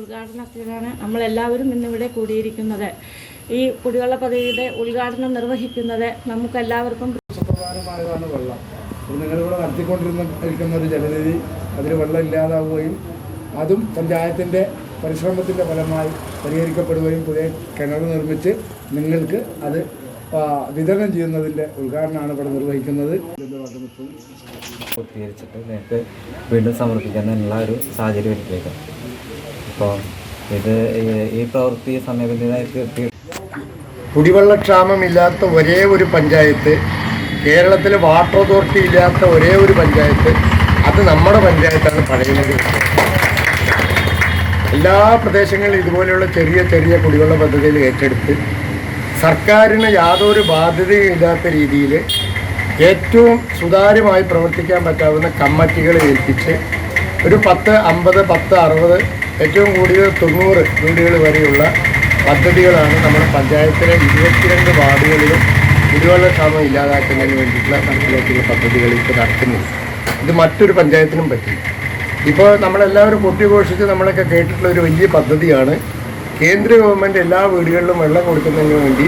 ഉദ്ഘാടനത്തിനാണ് നമ്മളെല്ലാവരും ഇന്നിവിടെ കൂടിയിരിക്കുന്നത്. ഈ കുടിവെള്ള പദ്ധതിയുടെ ഉദ്ഘാടനം നിർവഹിക്കുന്നത് നമുക്കെല്ലാവർക്കും സുപ്രധാനമായതാണ് വെള്ളം. നിങ്ങളിവിടെ നടത്തിക്കൊണ്ടിരുന്ന ഇരിക്കുന്ന ഒരു ജലനിധി. അതിൽ വെള്ളം ഇല്ലാതാവുകയും അതും പഞ്ചായത്തിന്റെ പരിശ്രമത്തിന്റെ ഫലമായി പരിഹരിക്കപ്പെടുകയും പുതിയ കിണർ നിർമ്മിച്ച് നിങ്ങൾക്ക് അത് വിതരണം ചെയ്യുന്നതിന്റെ ഉദ്ഘാടനമാണ് ഇവിടെ നിർവഹിക്കുന്നത്. പൂർത്തീകരിച്ചിട്ട് നേരത്തെ വീണ്ടും സമർപ്പിക്കാനുള്ള ഒരു സാഹചര്യം ഒരുക്കിയേക്കാം അപ്പോൾ ഇത് ഈ- പ്രവൃത്തി സമയബന്ധിതമായിട്ട് കുടിവെള്ളക്ഷാമമില്ലാത്ത ഒരേ ഒരു പഞ്ചായത്ത് കേരളത്തിൽ വാട്ടർ അതോറിറ്റി ഇല്ലാത്ത ഒരേ ഒരു പഞ്ചായത്ത് അത് നമ്മുടെ പഞ്ചായത്താണ് പഴയത് എല്ലാ പ്രദേശങ്ങളിലും ഇതുപോലെയുള്ള ചെറിയ ചെറിയ കുടിവെള്ള പദ്ധതികൾ ഏറ്റെടുത്ത് സർക്കാരിന് യാതൊരു ബാധ്യതയും ഇല്ലാത്ത രീതിയിൽ ഏറ്റവും സുതാര്യമായി പ്രവർത്തിക്കാൻ പറ്റാവുന്ന കമ്മിറ്റികളെ ഏൽപ്പിച്ച് ഒരു പത്ത് അമ്പത് പത്ത് അറുപത് ഏറ്റവും കൂടിയ തൊണ്ണൂറ് വീടുകൾ വരെയുള്ള പദ്ധതികളാണ് നമ്മുടെ പഞ്ചായത്തിലെ ഇരുപത്തിരണ്ട് വാർഡുകളിലും കുടിവെള്ള ക്ഷാമം ഇല്ലാതാക്കുന്നതിന് വേണ്ടിയിട്ടുള്ള നടപ്പിലാക്കിയുള്ള പദ്ധതികൾ ഇപ്പോൾ നടത്തുന്നത് ഇത് മറ്റൊരു പഞ്ചായത്തിനും പറ്റില്ല. ഇപ്പോൾ നമ്മളെല്ലാവരും കൊട്ടിഘോഷിച്ച് നമ്മളൊക്കെ കേട്ടിട്ടുള്ള ഒരു വലിയ പദ്ധതിയാണ് കേന്ദ്ര ഗവൺമെന്റ് എല്ലാ വീടുകളിലും വെള്ളം കൊടുക്കുന്നതിന് വേണ്ടി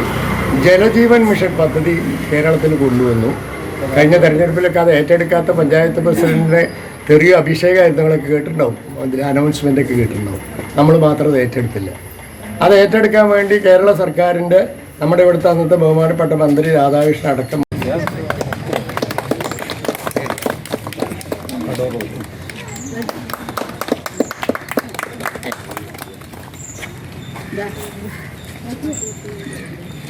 ജലജീവൻ മിഷൻ പദ്ധതി കേരളത്തിൽ കൊണ്ടുവന്നു. കഴിഞ്ഞ തെരഞ്ഞെടുപ്പിലൊക്കെ അത് ഏറ്റെടുക്കാത്ത പഞ്ചായത്ത് പ്രസിഡന്റിന്റെ ചെറിയ അഭിഷേകമായിരുന്നു നിങ്ങളൊക്കെ കേട്ടിട്ടുണ്ടാവും. അതിന്റെ അനൗൺസ്മെന്റ് ഒക്കെ കേട്ടിട്ടുണ്ടാവും. നമ്മൾ മാത്രം അത് ഏറ്റെടുത്തില്ല. അത് ഏറ്റെടുക്കാൻ വേണ്ടി കേരള സർക്കാരിന്റെ നമ്മുടെ ഇവിടുത്തെ അന്നത്തെ ബഹുമാനപ്പെട്ട മന്ത്രി രാധാകൃഷ്ണൻ അടക്കം